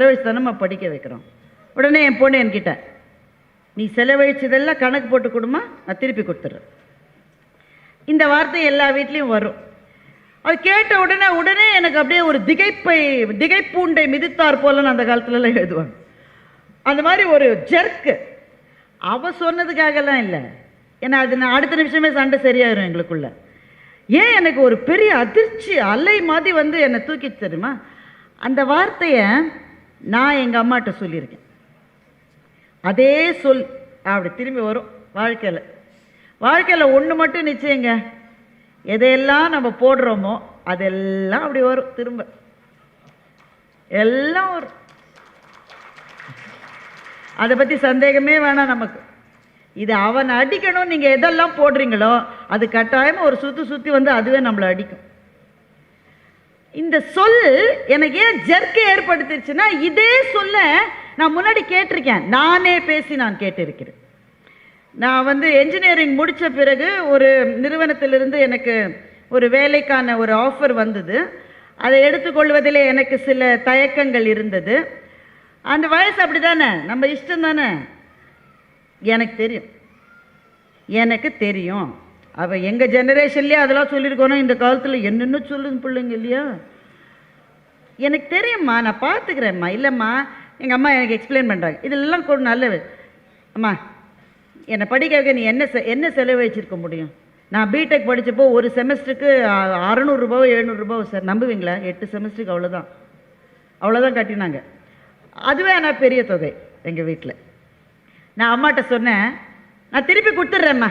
செலவழிச்சு தானே நம்ம படிக்க வைக்கிறோம். உடனே என் பொண்ணு என்கிட்ட நீ செலவழிச்சதெல்லாம் கணக்கு போட்டு கொடுமா நான் திருப்பி கொடுத்துட்றேன். இந்த வார்த்தை எல்லா வீட்லேயும் வரும். அது கேட்ட உடனே உடனே எனக்கு அப்படியே ஒரு திகைப்பை திகைப்பூண்டை மிதித்தார் போலன்னு அந்த காலத்துலலாம் எழுதுவாங்க. அந்த மாதிரி ஒரு ஜெர்க்கு அவ சொன்னதுக்காகலாம் இல்லை. ஏன்னா அது நான் அடுத்த நிமிஷமே சண்டை சரியாயிரும் எங்களுக்குள்ள. ஏன் எனக்கு ஒரு பெரிய அதிர்ச்சி அலை மாதிரி வந்து என்னை தூக்கி தெரியுமா அந்த வார்த்தையை நான் எங்கள் அம்மாட்ட சொல்லியிருக்கேன். அதே சொல் அப்படி திரும்பி வரும் வாழ்க்கையில். வாழ்க்கையில் ஒன்று மட்டும் நிச்சயங்க. எதையெல்லாம் நம்ம போடுறோமோ அதெல்லாம் அப்படி வரும் திரும்ப. எல்லாம் வரும். அதை பற்றி சந்தேகமே வேணாம் நமக்கு. இது அவன் அடிக்கணும் நீங்கள் எதெல்லாம் போடுறீங்களோ அது கட்டாயமாக ஒரு சுற்றி சுற்றி வந்து அதுவே நம்மளை அடிக்கும். இந்த சொல் எனக்கு ஏன் ஜெர்க்கை ஏற்படுத்திருச்சுன்னா இதே சொல்ல நான் முன்னாடி கேட்டிருக்கேன். நானே பேசி நான் கேட்டிருக்கிறேன். நான் வந்து என்ஜினியரிங் முடித்த பிறகு ஒரு நிறுவனத்திலிருந்து எனக்கு ஒரு வேலைக்கான ஒரு ஆஃபர் வந்தது. அதை எடுத்துக்கொள்வதிலே எனக்கு சில தயக்கங்கள் இருந்தது. அந்த வயசு அப்படி தானே நம்ம இஷ்டம் தானே எனக்கு தெரியும். எனக்கு தெரியும். அப்போ எங்கள் ஜெனரேஷன்லேயே அதெல்லாம் சொல்லியிருக்கோன்னா இந்த காலத்தில் என்னென்ன சொல்லுங்க பிள்ளைங்க இல்லையா? எனக்கு தெரியும்மா நான் பார்த்துக்கிறேம்மா. இல்லைம்மா எங்கள் அம்மா எனக்கு எக்ஸ்பிளைன் பண்ணுறாங்க இதெல்லாம் கூட நல்லது. அம்மா என்னை படிக்க வைக்க நீ என்ன செ என்ன செலவழிச்சிருக்க முடியும்? நான் பிடெக் படித்தப்போ ஒரு செமஸ்டருக்கு அறநூறுரூபாவோ எழுநூறுபாவோ சார். நம்புவீங்களா? எட்டு செமஸ்டருக்கு அவ்வளோதான் அவ்வளோதான் கட்டினாங்க. அதுவே ஆனால் பெரிய தொகை எங்கள் வீட்டில் நான் அம்மாட்ட சொன்னேன் நான் திருப்பி கொடுத்துட்றேம்மா.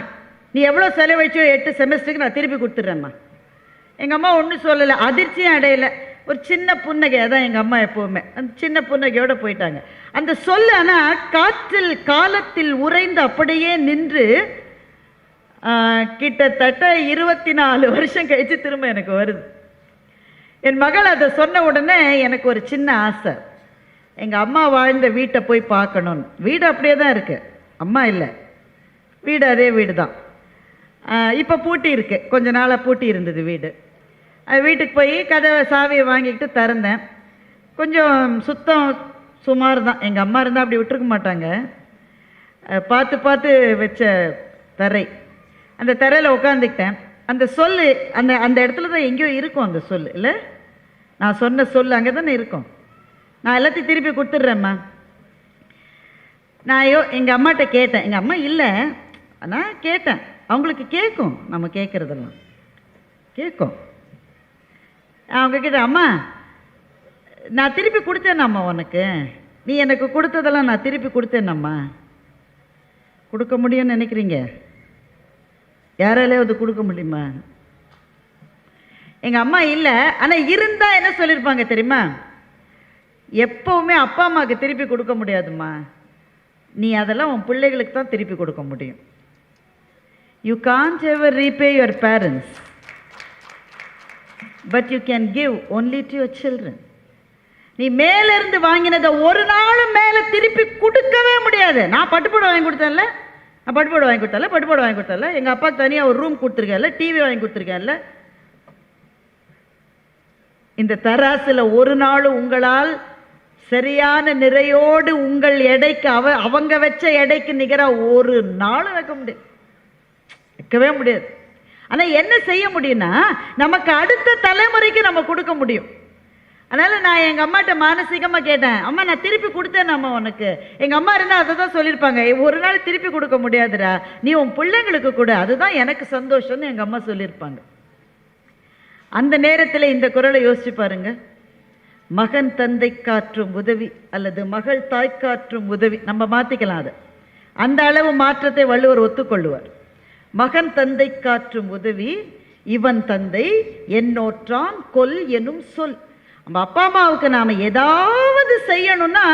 நீ எவ்வளோ செலவழிச்சோ எட்டு செமஸ்டருக்கு நான் திருப்பி கொடுத்துட்றேம்மா. எங்கள் அம்மா ஒன்றும் சொல்லலை. அதிர்ச்சியும் அடையலை. ஒரு சின்ன புன்னகை தான் எங்கள் அம்மா எப்போவுமே. அந்த சின்ன புன்னகையோடு போயிட்டாங்க. அந்த சொல் ஆனால் காற்றில் காலத்தில் உறைந்து அப்படியே நின்று கிட்டத்தட்ட இருபத்தி நாலு வருஷம் கழித்து திரும்ப எனக்கு வருது. என் மகள் அதை சொன்ன உடனே எனக்கு ஒரு சின்ன ஆசை. எங்கள் அம்மா வாழ்ந்த வீட்டை போய் பார்க்கணும்னு. வீடு அப்படியே தான் இருக்குது அம்மா இல்லை. வீடு அதே வீடு தான் இப்போ பூட்டி இருக்கு. கொஞ்ச நாளாக பூட்டி இருந்தது வீடு. வீட்டுக்கு போய் கதவை சாவியை வாங்கிக்கிட்டு திறந்தேன். கொஞ்சம் சுத்தம் சுமார் தான். எங்கள் அம்மா இருந்தால் அப்படி விட்டுருக்க மாட்டாங்க. பார்த்து பார்த்து வச்ச தரை. அந்த தரையில் உட்காந்துக்கிட்டேன் அந்த சொல் அந்த அந்த இடத்துல தான் எங்கேயோ இருக்கும் அந்த சொல் இல்லை? நான் சொன்ன சொல் அங்கே தானே இருக்கும். நான் எல்லாத்தையும் திருப்பி கொடுத்துட்றேம்மா. நான் ஐயோ எங்கள் அம்மாட்ட கேட்டேன். எங்கள் அம்மா இல்லை. ஆனால் கேட்டேன். அவங்களுக்கு கேட்கும் நம்ம கேட்குறதெல்லாம் கேட்கும் அவங்க கிட்ட அம்மா நான் திருப்பி கொடுத்தேனம்மா உனக்கு. நீ எனக்கு கொடுத்ததெல்லாம் நான் திருப்பி கொடுத்தேனம்மா. கொடுக்க முடியும்னு நினைக்கிறீங்க? யாராலையாவது கொடுக்க முடியுமா? எங்கள் அம்மா இல்லை ஆனால் இருந்தால் என்ன சொல்லியிருப்பாங்க தெரியுமா? எப்போவுமே அப்பா அம்மாவுக்கு திருப்பி கொடுக்க முடியாதும்மா. நீ அதெல்லாம் உன் பிள்ளைகளுக்கு தான் திருப்பி கொடுக்க முடியும். You can't ever repay your parents but you can give only to your children நீ மேலிருந்து வாங்கினதை ஒரு நாளும் மேலே திருப்பி கொடுக்கவே முடியாது. நான் பட்டுப்பாடு வாங்கி கொடுத்தேன்ல? நான் பட்டுப்பாடு வாங்கி கொடுத்தல பட்டுப்பாடு வாங்கி கொடுத்தல எங்கள் அப்பாவுக்கு தனியாக ஒரு ரூம் கொடுத்துருக்கேன்ல? டிவி வாங்கி கொடுத்துருக்கேன்ல? இந்த தராசில் ஒரு நாள் உங்களால் சரியான நிறையோடு உங்கள் எடைக்கு அவ அவங்க வச்ச எடைக்கு நிகராக ஒரு நாள் வைக்க முடியும் வைக்கவே முடியாது. ஆனால் என்ன செய்ய முடியும்னா நமக்கு அடுத்த தலைமுறைக்கு நம்ம கொடுக்க முடியும். அதனால் நான் எங்கள் அம்மாட்ட மானசீகமாக கேட்டேன் அம்மா நான் திருப்பி கொடுத்தேன் அம்மா உனக்கு. எங்கள் அம்மா இருந்தால் அதை தான் சொல்லியிருப்பாங்க ஒரு நாள் திருப்பி கொடுக்க முடியாதுடா. நீ உன் பிள்ளைங்களுக்கு கூட. அதுதான் எனக்கு சந்தோஷம்னு எங்கள் அம்மா சொல்லியிருப்பாங்க. அந்த நேரத்தில் இந்த குரலை யோசிச்சு பாருங்க. மகன் தந்தை காற்றும் உதவி அல்லது மகள் தாய் காற்றும் உதவி. நம்ம மாற்றிக்கலாம் அதை. அந்த அளவு மாற்றத்தை வள்ளுவர் ஒத்துக்கொள்ளுவார். மகன் தந்தை காற்றும் உதவி இவன் தந்தை என்னோற்றான் கொல் எனும் சொல். நம்ம அப்பா அம்மாவுக்கு நாம் ஏதாவது செய்யணும்னா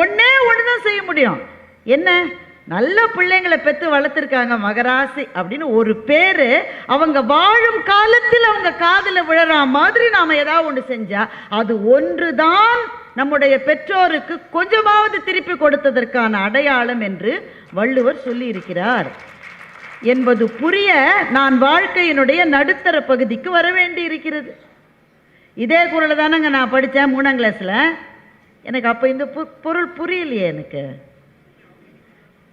ஒன்றே ஒன்று தான் செய்ய முடியும். என்ன? நல்ல பிள்ளைங்களை பெற்று வளர்த்துருக்காங்க மகராசி அப்படின்னு ஒரு பேர் அவங்க வாழும் காலத்தில் அவங்க காதில் விழற மாதிரி நாம் ஏதாவது ஒன்று செஞ்சால் அது ஒன்று தான் நம்முடைய பெற்றோருக்கு கொஞ்சமாவது திருப்பி கொடுத்ததற்கான அடையாளம் என்று வள்ளுவர் சொல்லியிருக்கிறார். என்பது புரிய நான் வாழ்க்கையினுடைய நடுத்தர பகுதிக்கு வர வேண்டி இருக்கிறது இதே குரலை தானேங்க நான் படித்தேன் மூணாம் கிளாஸில் எனக்கு அப்போ இந்த பொருள் புரியலையே எனக்கு.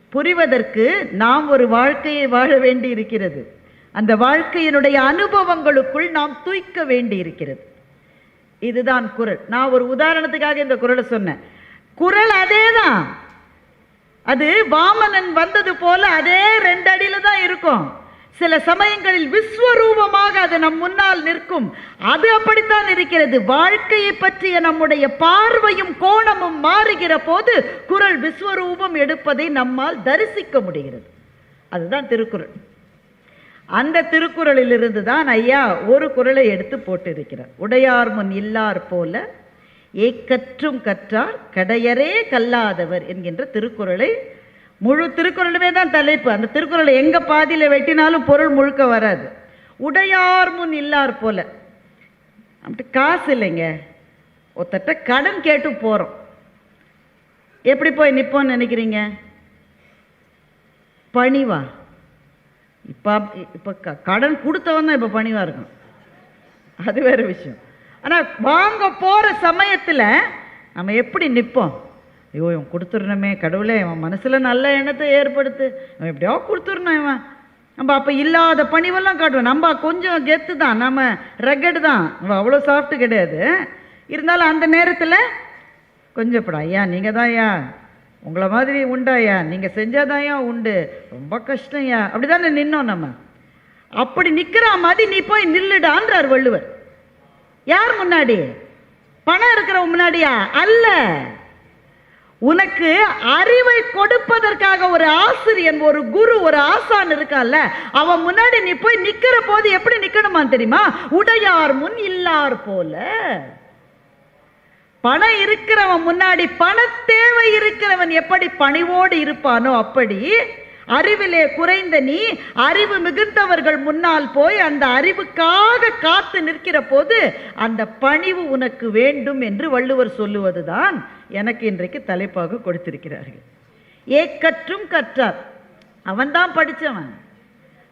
புரிவதற்கு நாம் ஒரு வாழ்க்கையை வாழ வேண்டி இருக்கிறது அந்த வாழ்க்கையினுடைய அனுபவங்களுக்குள் நாம் தூய்க்க வேண்டி இருக்கிறது இதுதான் குரல். நான் ஒரு உதாரணத்துக்காக இந்த குரலை சொன்னேன். குரல் அதேதான். அது வாமனன் வந்தது போல அதே ரெண்டு அடியில தான் இருக்கும். சில சமயங்களில் விஸ்வரூபமாக அது நம் முன்னால் நிற்கும். அது அப்படித்தான் இருக்கிறது. வாழ்க்கையை பற்றிய நம்முடைய பார்வையும் கோணமும் மாறுகிற போது குரல் விஸ்வரூபம் எடுப்பதை நம்மால் தரிசிக்க முடிகிறது. அதுதான் திருக்குறள். அந்த திருக்குறளிலிருந்து தான் ஐயா ஒரு குறளை எடுத்து போட்டிருக்கிறார். உடையார் முன் இல்லார் போல ஏக்கற்றும் கற்றார் கடையரே கல்லாதவர் என்கின்ற திருக்குறளை முழு திருக்குறளுமே தான் தலைப்பு. அந்த திருக்குறளை எங்கே பாதியில் வெட்டினாலும் பொருள் முழுக்க வராது. உடையார் முன் இல்லார் போல. அப்படி காசு இல்லைங்க. ஒருத்தட்ட கடன் கேட்டு போகிறோம் எப்படி போய் நிற்போன்னு நினைக்கிறீங்க? பணிவா? இப்போ இப்போ க- கடன் கொடுத்தவன் தான் இப்போ பணிவாக இருக்கும் அது வேற விஷயம். ஆனால் வாங்க போகிற சமயத்தில் நம்ம எப்படி நிற்போம் ஐயோ இவன் கொடுத்துடணுமே கடவுளே இவன் மனசில் நல்ல எண்ணத்தை ஏற்படுத்து. இவன் எப்படியோ கொடுத்துடணும் இவன். நம்ம அப்போ இல்லாத பணிவெல்லாம் காட்டுவோம். நம்ம கொஞ்சம் கெத்து தான். நம்ம ரெக்கடு தான். நம்ம அவ்வளோ சாஃப்ட்டு கிடையாது. இருந்தாலும் அந்த நேரத்தில் கொஞ்சம் இப்படா ஐயா நீங்கள் தான் ஐயா. உங்களை மாதிரி உண்டாயா நீங்கள் செஞ்சாதாயா உண்டு. ரொம்ப கஷ்டம் ஐயா. அப்படி தானே நின்னோம் நம்ம. அப்படி நிற்கிற மாதிரி நீ போய் நில்லுடான்றார் வள்ளுவர். யார் முன்னாடி? பணம் இருக்கிறவன் முன்னாடியா? அல்ல. உனக்கு அறிவை கொடுப்பதற்காக ஒரு ஆசிரியன் ஒரு குரு ஒரு ஆசான் இருக்கால அவன் முன்னாடி நீ போய் நிக்கிற போது எப்படி நிக்கணுமா தெரியுமா? உடையார் முன் இல்லார் போல. பணம் இருக்கிறவன் முன்னாடி பண தேவை இருக்கிறவன் எப்படி பணிவோடு இருப்பானோ அப்படி அறிவிலே குறைந்த நீ அறிவு மிகுந்தவர்கள் முன்னால் போய் அந்த அறிவுக்காக காத்து நிற்கிற போது அந்த பணிவு உனக்கு வேண்டும் என்று வள்ளுவர் சொல்லுவதுதான் எனக்கு இன்றைக்கு தலைப்பாக கொடுத்திருக்கிறார்கள். ஏக்கற்றும் கற்றார். அவன்தான் படித்தவன்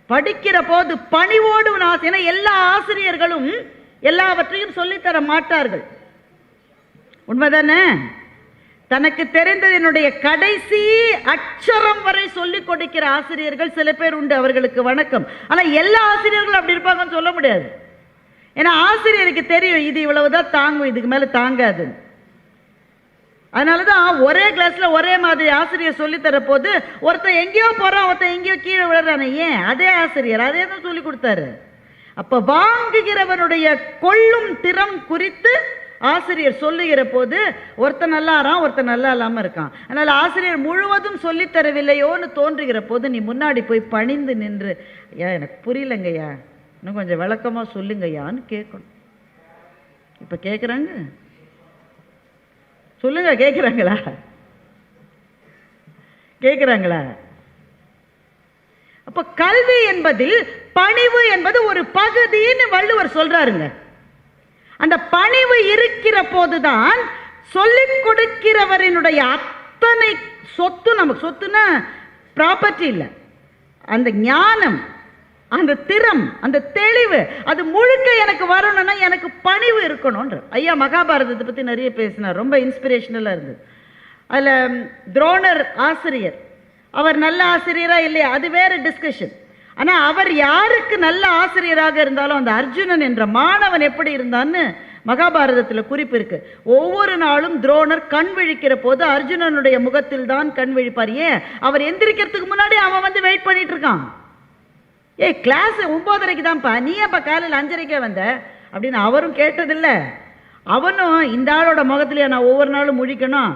படிக்கிற போது பணிவோடு உன் எல்லா ஆசிரியர்களும் எல்லாவற்றையும் சொல்லித்தர மாட்டார்கள். உண்மைதானே? தனக்கு தெரிந்ததனுடைய கடைசி அக்ஷரம் வரை சொல்லிக் கொடுக்கிற ஆசிரியர்கள் சில பேர் உண்டு அவர்களுக்கு வணக்கம். ஆனா எல்லா ஆசிரியர்களும் அப்படி இருப்பாங்கன்னு சொல்ல முடியாது. ஏன்னா ஆசிரியருக்கு தெரியும் இது இவ்வளவுதான் தாங்கும் இதுக்கு மேல தாங்காது. அதனால தான் ஒரே கிளாஸ்ல ஒரே மாதிரி ஆசிரியர் சொல்லித்தர போது ஒருத்தன் எங்கேயோ போறான் ஒருத்தன் எங்கேயோ கீழே விழுறானே ஏன்? அதே ஆசிரியர் அதே தான் சொல்லி கொடுத்தாரு. அப்ப வாங்குகிறவனுடைய கொள்ளும் திறம் குறித்து ஆசிரியர் சொல்லுகிற போது ஒருத்தன் நல்லாறான் ஒருத்தன் நல்லா இல்லாமல் இருக்கான். அதனால் ஆசிரியர் முழுவதும் சொல்லித் தரவில்லையோன்னு தோன்றுகிற போது நீ முன்னாடி போய் பணிந்து நின்று ஐயா எனக்கு புரியலங்கய்யா. இன்னும் கொஞ்சம் விளக்கமாக சொல்லுங்கய்யான்னு கேட்கணும். இப்போ கேட்குறாங்க சொல்லுங்க கேட்குறாங்களா கேட்குறாங்களா அப்போ கல்வி என்பதில் பணிவு என்பது ஒரு பகுதின்னு வள்ளுவர் சொல்கிறாருங்க அந்த பணிவு இருக்கிற போதுதான் சொல்லிக் கொடுக்கிறவரினுடைய அத்தனை சொத்து நமக்கு சொத்துன்னா ப்ராப்பர்ட்டி இல்லை. அந்த ஞானம் அந்த திறம் அந்த தெளிவு அது முழுக்க எனக்கு வரணும்னா எனக்கு பணிவு இருக்கணும்ன்ற. ஐயா மகாபாரதத்தை பற்றி நிறைய பேசினார். ரொம்ப இன்ஸ்பிரேஷனலாக இருந்தது. அதில் துரோணர் ஆசிரியர். அவர் நல்ல ஆசிரியராக இல்லையா? அது வேறு டிஸ்கஷன் ஆனால் அவர் யாருக்கு நல்ல ஆசிரியராக இருந்தாலும் அந்த அர்ஜுனன் என்ற மாணவன் எப்படி இருந்தான்னு மகாபாரதத்தில் குறிப்பு இருக்கு. ஒவ்வொரு நாளும் துரோணர் கண் விழிக்கிற போது அர்ஜுனனுடைய முகத்தில் தான் கண் விழிப்பார். ஏன்? அவர் எந்திரிக்கிறதுக்கு முன்னாடி அவன் வந்து வெயிட் பண்ணிட்டு இருக்கான். ஏய் கிளாஸ் ஒன்பதரைக்கு தான்ப்பா. நீ ஏன்ப்பா காலையில் அஞ்சரைக்கே வந்த? அப்படின்னு அவரும் கேட்டதில்ல. அவனும் இந்த ஆளோட முகத்திலேயே நான் ஒவ்வொரு நாளும் முழிக்கணும்.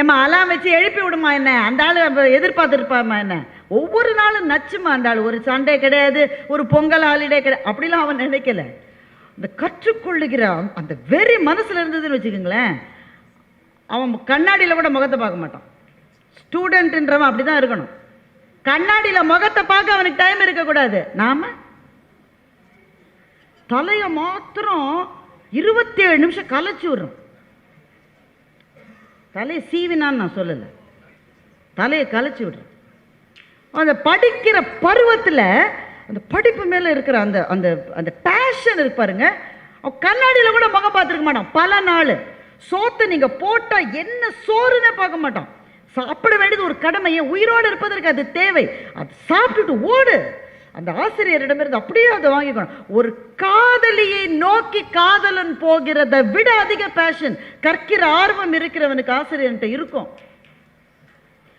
ஏம்மா அலாம் வச்சு எழுப்பி விடுமா என்ன? அந்த ஆள் எதிர்பார்த்துருப்பாமா என்ன? ஒவ்வொரு நாளும் நச்சுமா அந்த ஆள். ஒரு சண்டே கிடையாது ஒரு பொங்கல் ஹாலிடே கிடையாது அப்படிலாம் அவன் நினைக்கல. இந்த கற்றுக்கொள்ளுகிற அந்த வெறி மனசில் இருந்ததுன்னு வச்சுக்கோங்களேன் அவன் கண்ணாடியில் கூட முகத்தை பார்க்க மாட்டான். ஸ்டூடெண்ட்ன்றவன் அப்படி தான் இருக்கணும். கண்ணாடியில் முகத்தை பார்க்க அவனுக்கு டைம் இருக்கக்கூடாது. நாம? தலையை மாத்திரம் இருபத்தேழு நிமிஷம் கலைச்சி விடுறோம். தலையை சீவினான்னு நான் சொல்லலை. தலையை கலைச்சி விடுறேன். அந்த படிக்கிற பருவத்தில் அந்த படிப்பு மேலே இருக்கிற அந்த அந்த அந்த பேஷன் இருப்பாருங்க கண்ணாடியில் கூட முகம் பார்த்துருக்க மாட்டான். பல நாள். சோத்தை நீங்கள் போட்டால் என்ன சோறுன்னு பார்க்க மாட்டான். சாப்பிட வேண்டியது ஒரு கடமை. உயிரோடு இருப்பதற்கு அது தேவை. அது சாப்பிட்டுட்டு ஓடு. அந்த ஆசிரியரிடமிருந்து அப்படியே அதை வாங்கிக்கணும். ஒரு காதலியை நோக்கி காதலன் போகிறதை விட அதிக பேஷன் கற்கிற ஆர்வம் இருக்கிறவனுக்கு ஆசிரியர்கிட்ட இருக்கும்.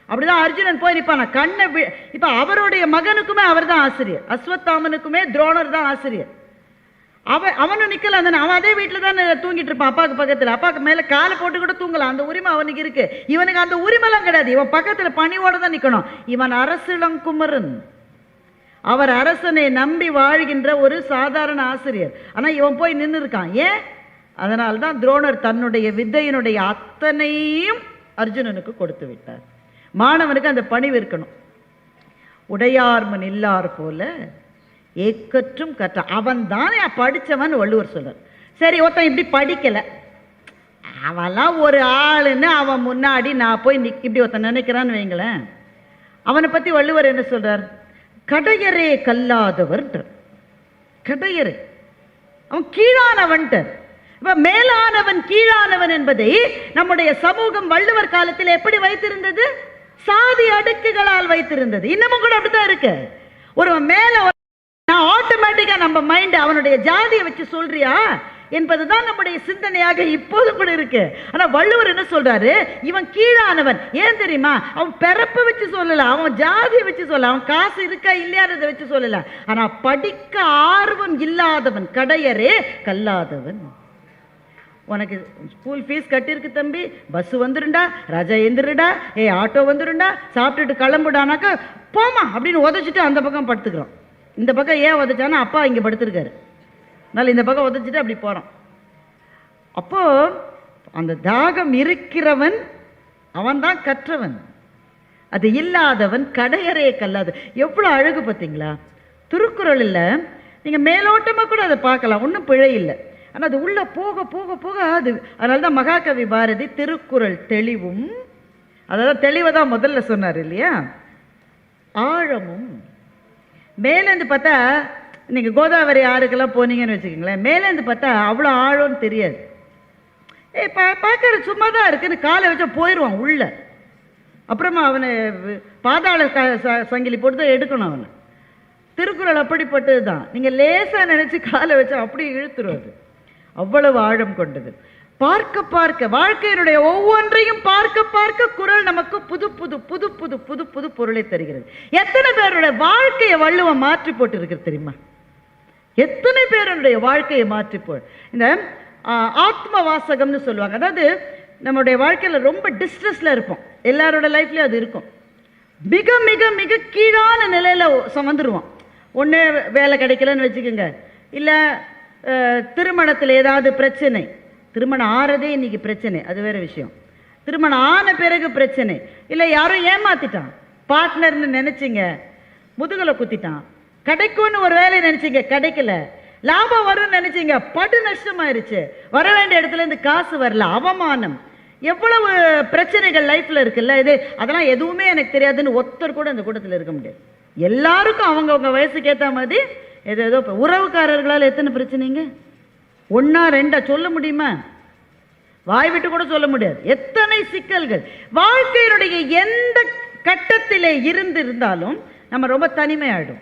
அப்படிதான் அர்ஜுனன் போய் நிற்பான் கண்ணை வி- இப்ப அவருடைய மகனுக்குமே அவர் தான் ஆசிரியர். அஸ்வத்தாமனுக்குமே துரோணர் தான் ஆசிரியர். அவன் அவனும் நிற்கல அந்த அவன் அதே வீட்டில் தான் தூங்கிட்டு இருப்பான். அப்பாவுக்கு பக்கத்தில். அப்பாவுக்கு மேலே காலை போட்டு கூட தூங்கலாம் அந்த உரிமை அவனுக்கு இருக்கு. இவனுக்கு அந்த உரிமைலாம் கிடையாது. இவன் பக்கத்தில் பணியோட தான் நிற்கணும் இவன் அரசிளங்குமரன் அவர் அரசனை நம்பி வாழ்கின்ற ஒரு சாதாரண ஆசிரியர். ஆனால் இவன் போய் நின்று இருக்கான் ஏன்? அதனால் தான் துரோணர் தன்னுடைய வித்தையினுடைய அத்தனையும் அர்ஜுனனுக்கு கொடுத்து விட்டார். மாணவனுக்கு அந்த பணிவு இருக்கணும். உடையார்மன் இல்லார் போல ஏக்கற்றும் கற்ற அவன் தானே படித்தவன் வள்ளுவர் சொல்கிறார் சரி ஒருத்தன் இப்படி படிக்கலை. அவன்லாம் ஒரு ஆளுன்னு அவன் முன்னாடி நான் போய் நிக் இப்படி ஒருத்தன் நினைக்கிறான்னு வைங்களேன். அவனை பற்றி வள்ளுவர் என்ன சொல்கிறார் கடையரே கல்லாதவர் கடையரே. அவன் கீழானவன்ட்டு. இப்போ மேலானவன் கீழானவன் என்பதை நம்முடைய சமூகம் வள்ளுவர் காலத்தில் எப்படி வைத்திருந்தது? சாதி அடுக்குகளால் வைத்திருந்தது. இன்னமும் கூட அப்படித்தான் இருக்கு. ஒரு மேல நான் ஆட்டோமேட்டிக்கா நம்ம மைண்ட் அவனுடைய ஜாதியை வச்சு சொல்றியா? என்பதுதான் நம்முடைய சிந்தனையாக இப்போது கூட இருக்கு. ஆனால் வள்ளுவர் என்ன சொல்றாரு? இவன் கீழானவன். ஏன் தெரியுமா? அவன் பிறப்பை வச்சு சொல்லல அவன் ஜாதியை வச்சு சொல்லல அவன் காசு இருக்கா இல்லையான்றதை வச்சு சொல்லல. ஆனால் படிக்க ஆர்வம் இல்லாதவன் கடையரே கல்லாதவன். உனக்கு ஸ்கூல் ஃபீஸ் கட்டியிருக்கு தம்பி பஸ் வந்துருண்டா ரஜா எந்திருடா ஏ ஆட்டோ வந்துருண்டா சாப்பிட்டுட்டு கிளம்புடானாக்கா போமா அப்படின்னு உதச்சிட்டு அந்த பக்கம் படுத்துக்கிறோம் இந்த பக்கம் ஏன் உதச்சானா அப்பா இங்கே படுத்துருக்காரு. அதனால் இந்த பக்கம் உதச்சிட்டு அப்படி போகிறோம் அப்போ அந்த தாகம் இருக்கிறவன் அவன்தான் கற்றவன். அது இல்லாதவன் கடையறைய கல்லாது. எவ்வளோ அழகு பார்த்தீங்களா? திருக்குறளில் நீங்கள் மேலோட்டமாக கூட அதை பார்க்கலாம். ஒன்றும் பிழை இல்லை. ஆனால் அது உள்ளே போக போக போக அது. அதனால தான் மகாகவி பாரதி திருக்குறள் தெளிவும் அதாவது தெளிவை தான் முதல்ல சொன்னார் இல்லையா? ஆழமும். மேலேருந்து பார்த்தா நீங்கள் கோதாவரி ஆறுக்கெல்லாம் போனீங்கன்னு வச்சுக்கோங்களேன். மேலேருந்து பார்த்தா அவ்வளோ ஆழம்னு தெரியாது. ஏய் பா பார்க்குற சும்மா தான் இருக்குன்னு காலை வச்சா போயிடுவான் உள்ள. அப்புறமா அவனை பாதாள க ச- சங்கிலி போட்டு தான் எடுக்கணும் அவனை. திருக்குறள் அப்படிப்பட்டது தான். நீங்கள் லேசாக நினச்சி காலை வச்சா அப்படியே இழுத்துரும் அது. அவ்வளவு ஆழம் கொண்டது. பார்க்க பார்க்க வாழ்க்கையினுடைய ஒவ்வொன்றையும் பார்க்க பார்க்க குரல் நமக்கு புது புது புது புது புது புது பொருளை தருகிறது. எத்தனை பேருடைய வாழ்க்கையை வள்ளுவம் மாற்றி போட்டு இருக்கிறது தெரியுமா? எத்தனை பேருடைய வாழ்க்கையை மாற்றி இந்த ஆத்ம வாசகம்னு சொல்லுவாங்க. அதாவது நம்முடைய வாழ்க்கையில் ரொம்ப டிஸ்ட்ரெஸ்ல இருப்போம். எல்லாரோட லைஃப்லேயும் அது இருக்கும். மிக மிக மிக கீழான நிலையில் வந்துருவோம் ஒண்ணு வேலை கிடைக்கலன்னு வச்சுக்கோங்க. இல்லை திருமணத்தில் ஏதாவது பிரச்சனை. திருமணம் ஆறதே இன்னைக்கு பிரச்சனை. அது வேறு விஷயம். திருமணம் ஆன பிறகு பிரச்சனை. இல்லை யாரும் ஏமாத்திட்டான். பார்ட்னர்னு நினச்சிங்க. முதுகலை குத்திட்டான். கிடைக்கும்னு ஒரு வேலையை நினச்சிங்க கிடைக்கல. லாபம் வரும்னு நினச்சிங்க படு நஷ்டமாயிருச்சு. வர வேண்டிய இடத்துல இருந்து காசு வரல அவமானம். எவ்வளவு பிரச்சனைகள் லைஃப்ல இருக்குல்ல இது அதெல்லாம் எதுவுமே எனக்கு தெரியாதுன்னு ஒருத்தர் கூட இந்த கூட்டத்தில் இருக்க முடியாது. எல்லாருக்கும் அவங்கவுங்க வயசுக்கு ஏற்ற மாதிரி ஏதோ ஏதோ உறவுக்காரர்களால் எத்தனை பிரச்சனைங்க? ஒன்றா ரெண்டா சொல்ல முடியுமா? வாய் விட்டு கூட சொல்ல முடியாது. எத்தனை சிக்கல்கள்? வாழ்க்கையினுடைய எந்த கட்டத்திலே இருந்து இருந்தாலும் நம்ம ரொம்ப தனிமையாயிடும்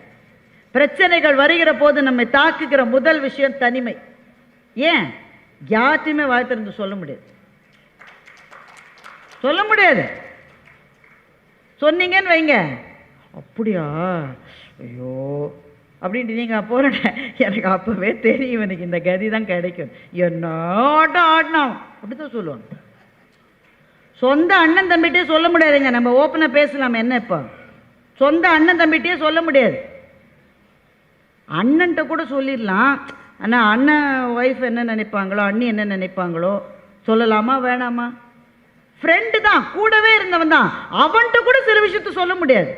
பிரச்சனைகள் வருகிற போது நம்மை தாக்குகிற முதல் விஷயம் தனிமை. ஏன்? யாத்தையுமே வாய் சொல்ல முடியாது. சொல்ல முடியாது. சொன்னீங்கன்னு வைங்க. அப்படியா? ஐயோ. அப்படின்ட்டு நீங்கள் போகிற எனக்கு அப்போவே தெரியும் எனக்கு இந்த கதி தான் கிடைக்கும். என்ன ஆட்டம் ஆடினோம்? அப்படி தான் சொல்லுவாங்க. சொந்த அண்ணன் தம்பிகிட்டே சொல்ல முடியாதுங்க. நம்ம ஓப்பனாக பேசலாம். என்ன இப்போ? சொந்த அண்ணன் தம்பிகிட்டே சொல்ல முடியாது. அண்ணன்ட்ட கூட சொல்லிடலாம். ஆனால் அண்ணன் ஒய்ஃப் என்ன நினைப்பாங்களோ அண்ணி என்ன நினைப்பாங்களோ சொல்லலாமா வேணாமா? ஃப்ரெண்டு தான் கூடவே இருந்தவன் தான். அவன்கிட்ட கூட சில விஷயத்த சொல்ல முடியாது.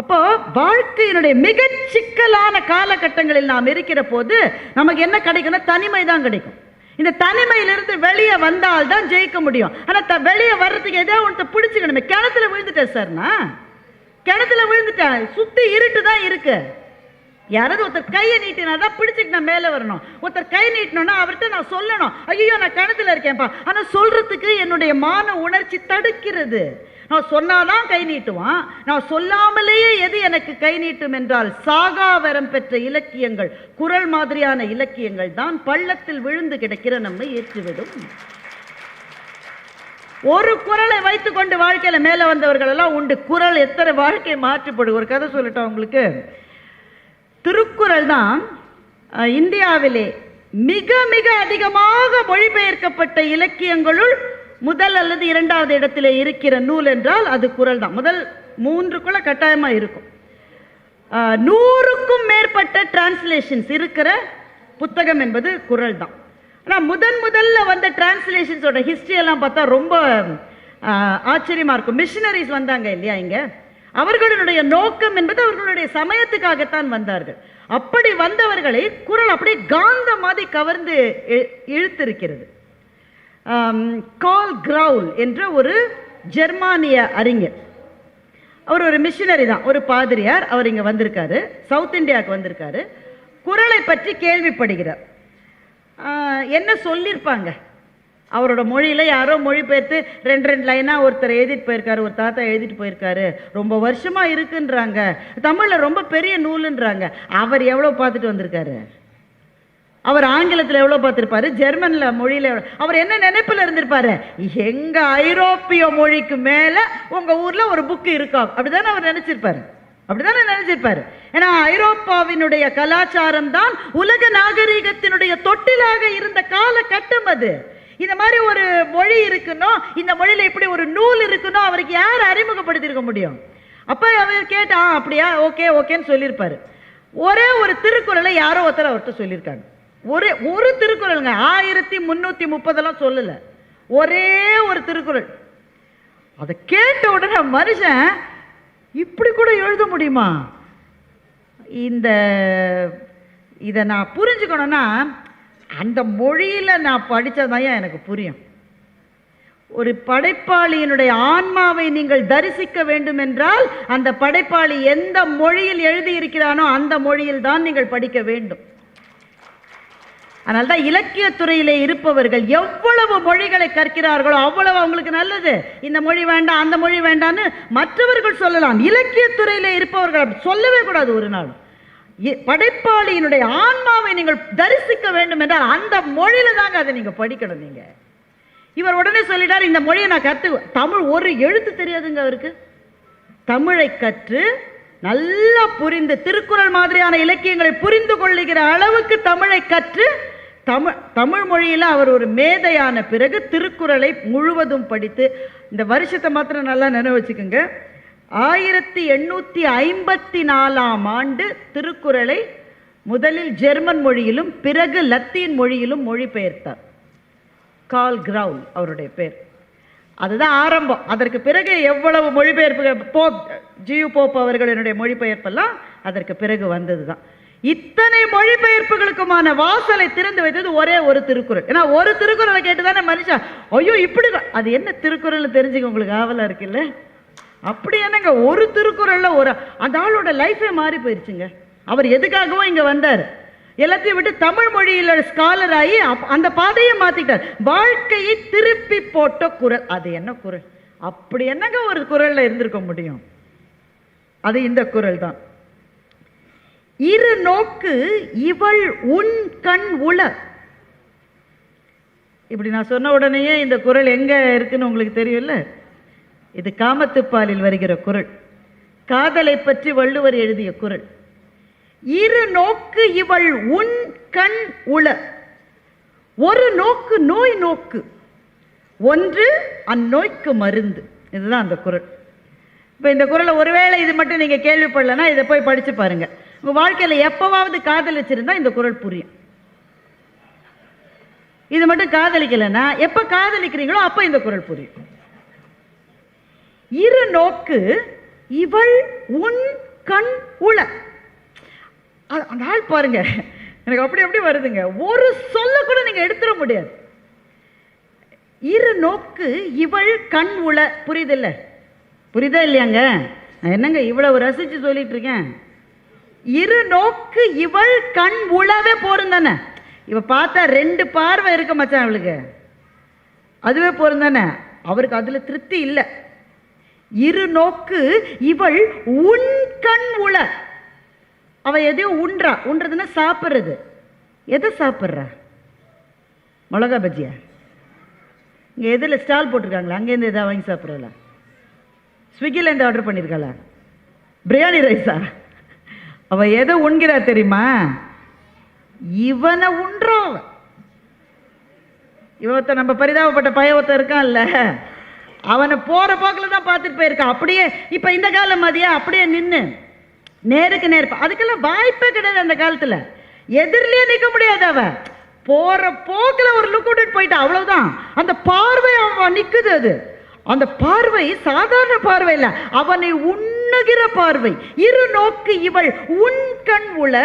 அப்போ வாழ்க்கையினுடைய மிக சிக்கலான காலகட்டங்களில் நாம் இருக்கிற போது நமக்கு என்ன கிடைக்கும்னா தனிமை தான் கிடைக்கும். இந்த தனிமையிலிருந்து வெளியே வந்தால் தான் ஜெயிக்க முடியும். ஆனால் த வெளியே வர்றதுக்கு ஏதோ ஒன்று பிடிச்சிக்கணுமே. கிணத்துல விழுந்துட்டேன் சார்னா கிணத்துல விழுந்துட்டேன். சுற்றி இருட்டு தான் இருக்குது யாராவது ஒருத்தர் கையை நீட்டினா தான் பிடிச்சிட்டு நான் மேலே வரணும். ஒருத்தர் கை நீட்டணும்னா அவர்கிட்ட நான் சொல்லணும். ஐயோ நான் கணத்தில் இருக்கேன்ப்பா. ஆனால் சொல்கிறதுக்கு என்னுடைய மான உணர்ச்சி தடுக்கிறது. நான் சொன்னாதான் கை நீட்டுவான். நான் சொல்லாமலேயே எது எனக்கு கை நீட்டும் என்றால் சாகாவரம் பெற்ற இலக்கியங்கள் குரல் மாதிரியான இலக்கியங்கள் தான் பள்ளத்தில் விழுந்து கிடக்கிற நம்மை ஏற்றுவிடும். ஒரு குரலை வைத்துக்கொண்டு வாழ்க்கையில மேலே வந்தவர்கள் எல்லாம் உண்டு. குரல் எத்தனை வாழ்க்கை மாற்றப்படும். ஒரு கதை சொல்லட்டா உங்களுக்கு? திருக்குறள் தான் இந்தியாவிலே மிக மிக அதிகமாக மொழிபெயர்க்கப்பட்ட இலக்கியங்களுள் முதல் அல்லது இரண்டாவது இடத்தில் இருக்கிற நூல் என்றால் அது குரல் தான். முதல் மூன்றுக்குள்ள கட்டாயமாக இருக்கும். நூறுக்கும் மேற்பட்ட டிரான்ஸ்லேஷன்ஸ் இருக்கிற புத்தகம் என்பது குரல் தான். ஆனால் முதன் முதல்ல வந்த டிரான்ஸ்லேஷன்ஸோட ஹிஸ்ட்ரி எல்லாம் பார்த்தா ரொம்ப ஆச்சரியமாக ஆச்சரியமா இருக்கும். மிஷினரிஸ் வந்தாங்க இல்லையா இங்கே? அவர்களுடைய நோக்கம் என்பது அவர்களுடைய சமயத்துக்காகத்தான் வந்தார்கள். அப்படி வந்தவர்களை குரல் அப்படியே காந்த மாதிரி கவர்ந்து இழுத்திருக்கிறது. கால் கிரவுல் என்ற ஒரு ஜெர்மானிய அறிஞர். அவர் ஒரு மிஷினரி தான் ஒரு பாதிரியார். அவர் இங்கே வந்திருக்காரு சவுத் இந்தியாவுக்கு வந்திருக்காரு. குரலை பற்றி கேள்விப்படுகிறார். என்ன சொல்லியிருப்பாங்க? அவரோட மொழியில் யாரோ மொழிபெயர்த்து ரெண்டு ரெண்டு லைனாக ஒருத்தர் எழுதிட்டு போயிருக்காரு ஒரு தாத்தா எழுதிட்டு போயிருக்காரு. ரொம்ப வருஷமாக இருக்குன்றாங்க. தமிழில் ரொம்ப பெரிய நூலுன்றாங்க. அவர் எவ்வளோ பார்த்துட்டு வந்திருக்காரு? அவர் ஆங்கிலத்தில் எவ்வளோ பார்த்துருப்பாரு? ஜெர்மனில் மொழியில் எவ்வளோ அவர் என்ன நினைப்பில் இருந்திருப்பாரு? எங்கள் ஐரோப்பிய மொழிக்கு மேலே உங்கள் ஊரில் ஒரு புக்கு இருக்கா? அப்படிதானே அவர் நினச்சிருப்பாரு. அப்படிதானே நினைச்சிருப்பாரு. ஏன்னா ஐரோப்பாவினுடைய கலாச்சாரம் தான் உலக நாகரீகத்தினுடைய தொட்டிலாக இருந்த காலகட்டம் அது. இந்த மாதிரி ஒரு மொழி இருக்குன்னோ இந்த மொழியில் இப்படி ஒரு நூல் இருக்குன்னோ அவருக்கு யார் அறிமுகப்படுத்தியிருக்க முடியும்? அப்போ அவர் கேட்டான் அப்படியா? ஓகே ஓகேன்னு சொல்லியிருப்பார். ஒரே ஒரு திருக்குறளை யாரோ ஒருத்தர் அவர்கிட்ட சொல்லியிருக்காங்க. ஒரே ஒரு திருக்குறளுங்க ஆயிரத்தி முந்நூற்றி முப்பதெல்லாம் சொல்லலை. ஒரே ஒரு திருக்குறள். அதை கேட்ட உடனே மனுஷன் இப்படி கூட எழுத முடியுமா? இந்த இதை நான் புரிஞ்சுக்கணும்னா அந்த மொழியில் நான் படித்ததான் எனக்கு புரியும்? ஒரு படைப்பாளியினுடைய ஆன்மாவை நீங்கள் தரிசிக்க வேண்டும் என்றால் அந்த படைப்பாளி எந்த மொழியில் எழுதியிருக்கிறானோ அந்த மொழியில் தான் நீங்கள் படிக்க வேண்டும். அதனால் தான் இலக்கியத்துறையிலே இருப்பவர்கள் எவ்வளவு மொழிகளை கற்கிறார்களோ அவ்வளவு அவங்களுக்கு நல்லது. இந்த மொழி வேண்டாம் அந்த மொழி வேண்டான்னு மற்றவர்கள் சொல்லலாம். இலக்கியத்துறையிலே இருப்பவர்கள் அப்படி சொல்லவே கூடாது ஒரு நாள் படைப்பாளியினுடைய ஆன்மாவை நீங்கள் தரிசிக்க வேண்டும் என்றால் அந்த மொழியில தாங்க அதை நீங்க படிக்கணும் நீங்க. இவர் உடனே சொல்லிட்டார் இந்த மொழியை நான் கற்று தமிழ் ஒரு எழுத்து தெரியாதுங்க அவருக்கு. தமிழை கற்று நல்லா புரிந்து திருக்குறள் மாதிரியான இலக்கியங்களை புரிந்து கொள்ளுகிற அளவுக்கு தமிழை கற்று தமிழ் தமிழ் மொழியில் அவர் ஒரு மேதையான பிறகு திருக்குறளை முழுவதும் படித்து இந்த வருஷத்தை மாத்திரம் நல்லா நினைவு வச்சுக்கோங்க. ஆயிரத்தி எண்ணூற்றி ஐம்பத்தி நாலாம் ஆண்டு திருக்குறளை முதலில் ஜெர்மன் மொழியிலும் பிறகு லத்தீன் மொழியிலும் மொழிபெயர்த்தார். கால் கிரவுல் அவருடைய பேர். அதுதான் ஆரம்பம். அதற்கு பிறகு எவ்வளவு மொழிபெயர்ப்பு போப் ஜியு போப் அவர்களினுடைய மொழிபெயர்ப்பெல்லாம் அதற்கு பிறகு வந்தது தான் இத்தனை மொழிபெயர்ப்புகளுக்குமான வாசலை திறந்து வைத்தது ஒரே ஒரு திருக்குறள். ஏன்னா ஒரு திருக்குறளை கேட்டு தானே மனுஷன் ஐயோ இப்படி தான். அது என்ன திருக்குறள்னு தெரிஞ்சுக்க உங்களுக்கு ஆவலாக இருக்குல்ல அப்படி என்னங்க ஒரு திருக்குறளில் ஒரு அந்த ஆளோட லைஃபே மாறி போயிடுச்சுங்க அவர் எதுக்காகவும் இங்கே வந்தார். எல்லாத்தையும் விட்டு தமிழ் மொழியில் ஸ்காலர் ஆகி அப்- அந்த பாதையை மாற்றிட்டார் வாழ்க்கையை திருப்பி போட்ட குரல். அது என்ன குரல்? அப்படி என்னங்க ஒரு குரலில் இருந்திருக்க முடியும்? அது இந்த குரல் தான். இரு நோக்கு இவள் உன் கண் உள. இப்படி நான் சொன்ன உடனேயே இந்த குரல் எங்கே இருக்குன்னு உங்களுக்கு தெரியும்ல? இது காமத்துப்பாலில் வருகிற குரல். காதலை பற்றி வள்ளுவர் எழுதிய குரல். இரு நோக்கு இவள் உன் கண் உள. ஒரு நோக்கு நோய் நோக்கு. ஒன்று அந்நோய்க்கு மருந்து. இதுதான் அந்த குரல். இப்போ இந்த குரலை ஒருவேளை இது மட்டும் நீங்கள் கேள்விப்படலைன்னா இதை போய் படிச்சு பாருங்க. உங்கள் வாழ்க்கையில் எப்போவாவது காதலிச்சிருந்தா இந்த குரல் புரியும். இது மட்டும் காதலிக்கலைன்னா எப்போ காதலிக்கிறீங்களோ அப்போ இந்த குரல் புரியும். இரு நோக்கு இவள் உன் கண் உள. அந்த ஆள் பாருங்க. எனக்கு அப்படி அப்படி வருதுங்க. ஒரு சொல்ல கூட நீங்க எடுத்துட முடியாது. இரு நோக்கு இவள் கண் உள. புரியுதில்ல? புரியுதா இல்லையாங்க? நான் என்னங்க இவ்வளவு ரசிச்சு சொல்லிட்டு இருக்கேன் இரு நோக்கு இவள் கண் உளவே போரும் தானே? இவ பார்த்தா ரெண்டு பார்வை இருக்க மச்சான் அவளுக்கு. அதுவே போரும் தானே? அவருக்கு அதுல திருப்தி இல்லை. இரு நோக்கு இவள் உன் கண் உள. அவ எதையோ உண்றா உண்றதுன்னா சாப்பிட்றது. எதை சாப்பிட்றா? மிளகா பஜ்ஜியா? இங்கே எதில் ஸ்டால் போட்டிருக்காங்களா? அங்கேருந்து எதாவது வாங்கி சாப்பிட்றல ஸ்விக்கிலேருந்து ஆர்டர் பண்ணியிருக்காளா? பிரியாணி ரைஸா? அவ எதை உண்கிறா தெரியுமா? இவனை உண்றோம் இவத்த நம்ம பரிதாபப்பட்ட பய ஒருத்தன் இருக்கான்ல. அவனை போகிற போக்கில் தான் பார்த்துட்டு போயிருக்கான். அப்படியே இப்போ இந்த காலம் மதியா அப்படியே நின்று நேருக்கு நேர் அதுக்கெல்லாம் வாய்ப்பே கிடையாது அந்த காலத்தில். எதிரிலேயே நிற்க முடியாது அவன். போகிற போக்கில் ஒரு லுக் விட்டுட்டு போயிட்டா அவ்வளோதான் அந்த பார்வை அவன் நிற்குது அது. அந்த பார்வை சாதாரண பார்வை இல்லை. அவனை உண்ணுகிற பார்வை. இரு நோக்கு இவள் உன் கண் உள.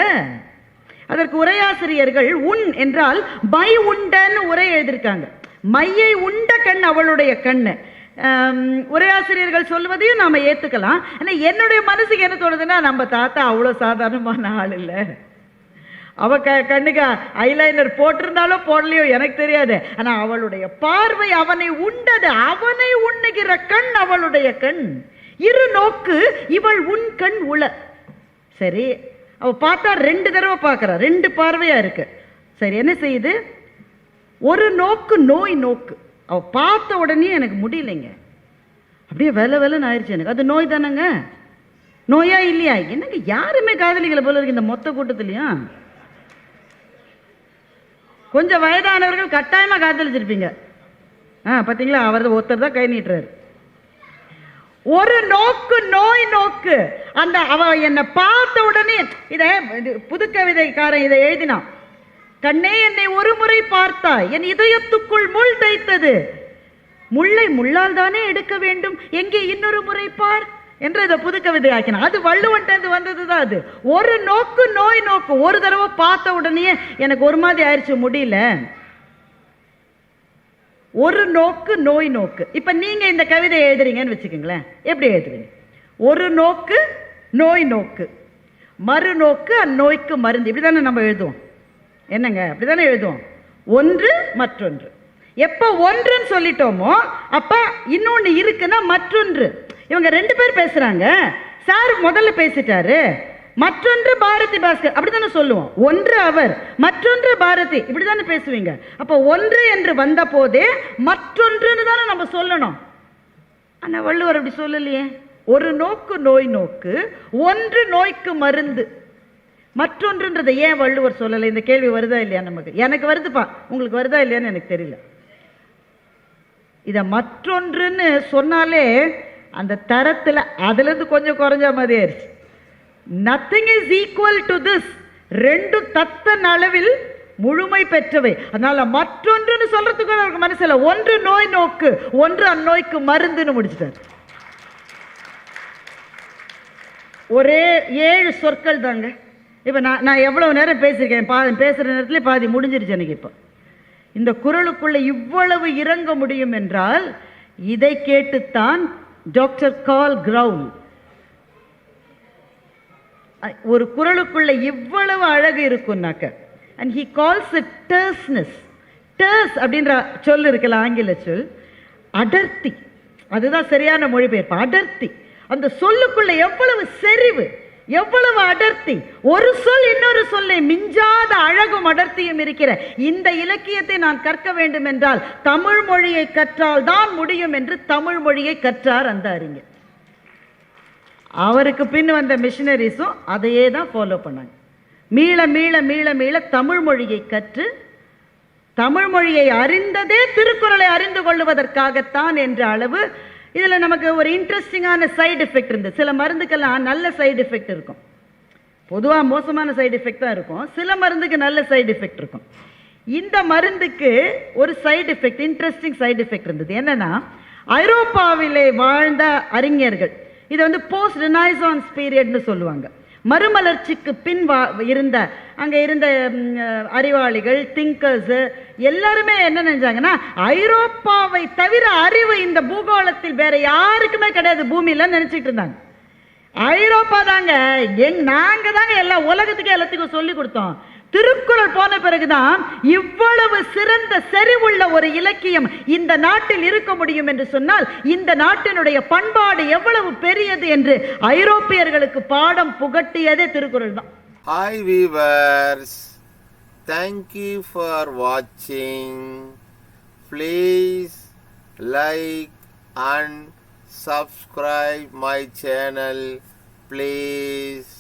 அதற்கு உரையாசிரியர்கள் உன் என்றால் மை உண்டன்னு உரை எழுதியிருக்காங்க. மையை உண்ட கண் அவளுடைய கண்ணு. உரையாசிரியர்கள் சொல்வதையும் நாம் ஏற்றுக்கலாம் ஆனால் என்னுடைய மனசுக்கு என்ன தோணுதுன்னா நம்ம தாத்தா அவ்வளோ சாதாரணமான ஆள் இல்லை. அவ க கண்ணுக்கு ஐலைனர் போட்டிருந்தாலும் போடலையோ எனக்கு தெரியாது. ஆனால் அவளுடைய பார்வை அவனை உண்டது. அவனை உண்ணுகிற கண் அவளுடைய கண். இரு நோக்கு இவள் உன் கண் உள. சரி அவள் பார்த்தா ரெண்டு தடவை பார்க்குறா. ரெண்டு பார்வையாக இருக்கு. சரி என்ன செய்யுது? ஒரு நோக்கு நோய் நோக்கு. அவள் பார்த்த உடனே எனக்கு முடியலைங்க. அப்படியே வெல வெலன்னு ஆயிடுச்சு எனக்கு. அது நோய் தானேங்க. நோயா இல்லையா? என்னங்க யாருமே காதலிகளை போல இருக்கு இந்த மொத்த கூட்டத்துலயும். கொஞ்சம் வயதானவர்கள் கட்டாயமாக காதலிச்சிருப்பீங்க. ஆ பார்த்தீங்களா அவர் ஒருத்தர் தான் கை நீட்டுறாரு. ஒரு நோக்கு நோய் நோக்கு. அந்த அவ என்னை பார்த்த உடனே இதை இது புது கவிதைக்காரன் இதை எழுதினான். கண்ணே என்னை ஒரு முறை பார்த்தாய். என் இதயத்துக்குள் முள் தைத்தது. முள்ளை முள்ளால் தானே எடுக்க வேண்டும். எங்கே இன்னொரு முறை பார் என்று இதை புது கவிதை ஆக்கினான் அது வள்ளுவன்ட்டு வந்தது தான் அது. ஒரு நோக்கு நோய் நோக்கு. ஒரு தடவை பார்த்த உடனே எனக்கு ஒரு மாதிரி ஆயிடுச்சு முடியல. ஒரு நோக்கு நோய் நோக்கு. இப்போ நீங்கள் இந்த கவிதை எழுதுறீங்கன்னு வச்சுக்கோங்களேன். எப்படி எழுதுறீங்க ஒரு நோக்கு நோய் நோக்கு. மறு நோக்கு அந்நோய்க்கு மருந்து. இப்படி தானே நம்ம எழுதுவோம். என்னங்க அப்படிதானே எழுதுவோம்? ஒன்று மற்றொன்று. எப்போ ஒன்றுன்னு சொல்லிட்டோமோ அப்போ இன்னொன்று இருக்குன்னா மற்றொன்று. இவங்க ரெண்டு பேர் பேசுகிறாங்க சார் முதல்ல பேசிட்டாரு. மற்றொன்று பாரதி பாஸ்கர். அப்படி தானே சொல்லுவோம். ஒன்று அவர் மற்றொன்று பாரதி. இப்படி தானே பேசுவீங்க. அப்போ ஒன்று என்று வந்த போதே மற்றொன்றுன்னு தானே நம்ம சொல்லணும். ஆனால் வள்ளுவர் அப்படி சொல்லலையே. ஒரு நோக்கு நோய் நோக்கு ஒன்று நோய்க்கு மருந்து. மற்றொன்றுன்றதை ஏன் வள்ளுவர் சொல்லலை? இந்த கேள்வி வருதா இல்லையா நமக்கு? எனக்கு வருதுப்பா. உங்களுக்கு வருதா இல்லையான்னு எனக்கு தெரியல. இதை மற்றொன்றுன்னு சொன்னாலே அந்த தரத்தில் அதுலேருந்து கொஞ்சம் குறைஞ்ச மாதிரி ஆயிடுச்சு. Nothing is equal to this ரெண்டு தத்தன் அளவில் முழுமை பெற்றவை. அதனால மற்றொன்றுன்னு சொல்றதுக்கு அவருக்கு மனசில் ஒன்று நோய் நோக்கு ஒன்று அந்நோய்க்கு மருந்துன்னு முடிச்சிட்டார். ஒரே ஏழு சொற்கள் தாங்க. இப்போ நான் நான் எவ்வளோ நேரம் பேசியிருக்கேன்? பாதி பேசுகிற நேரத்துல பாதி முடிஞ்சிருச்சு எனக்கு இப்போ. இந்த குரலுக்குள்ளே இவ்வளவு இறங்க முடியும் என்றால் இதை கேட்டுத்தான் டாக்டர் கால் கிரவுன் ஒரு குரலுக்குள்ள இவ்வளவு அழகு இருக்கும்னாக்க and he calls it terseness terse அப்படின்ற சொல் இருக்குல்ல ஆங்கில சொல். அடர்த்தி. அதுதான் சரியான மொழிபெயர்ப்பு. அடர்த்தி. அந்த சொல்லுக்குள்ள எவ்வளவு செறிவு. எவ்வளவு அடர்த்தி? ஒரு சொல் இன்னொரு சொல்லை மிஞ்சாத அழகும் அடர்த்தியும் இருக்கிற இந்த இலக்கியத்தை நான் கற்க வேண்டும் என்றால் தமிழ் மொழியை கற்றால் தான் முடியும் என்று தமிழ் மொழியை கற்றார் அந்த அறிஞர். அவருக்கு பின் வந்த மிஷினரிஸும் அதையே தான் ஃபாலோ பண்ணாங்க. மீள மீள மீள மீள தமிழ் மொழியை கற்று தமிழ் மொழியை அறிந்ததே திருக்குறளை அறிந்து கொள்வதற்காகத்தான் என்ற அளவு இதில் நமக்கு ஒரு இன்ட்ரெஸ்டிங்கான சைடு எஃபெக்ட் இருந்தது சில மருந்துக்கெல்லாம் நல்ல சைடு எஃபெக்ட் இருக்கும். பொதுவாக மோசமான சைடு எஃபெக்ட் தான் இருக்கும். சில மருந்துக்கு நல்ல சைடு எஃபெக்ட் இருக்கும். இந்த மருந்துக்கு ஒரு side effect interesting side effect இருந்தது. என்னன்னா ஐரோப்பாவிலே வாழ்ந்த அறிஞர்கள் இதை வந்து போஸ்ட் ரினாய்சான்ஸ் பீரியட்னு சொல்லுவாங்க. மறுமலர்ச்சிக்கு பின் வா இருந்த அங்கே இருந்த அறிவாளிகள் திங்கர்ஸு எல்லாருமே என்ன நினைச்சாங்கன்னா ஐரோப்பாவை தவிர அறிவு இந்த பூகோளத்தில் வேற யாருக்குமே கிடையாது பூமியில் நினச்சிட்டு இருந்தாங்க. ஐரோப்பா தாங்க எங் நாங்கள் தாங்க எல்லா உலகத்துக்கே எல்லாத்துக்கும் சொல்லி கொடுத்தோம். திருக்குறள் போன பிறகுதான் இவ்வளவு சிறந்த செறிவுள்ள ஒரு இலக்கியம் இந்த நாட்டில் இருக்க முடியும் என்று சொன்னால் இந்த நாட்டினுடைய பண்பாடு எவ்வளவு பெரியது என்று ஐரோப்பியர்களுக்கு பாடம் புகட்டியதே திருக்குறள் தான். Hi viewers thank you for வாட்சிங் please like and subscribe my channel please.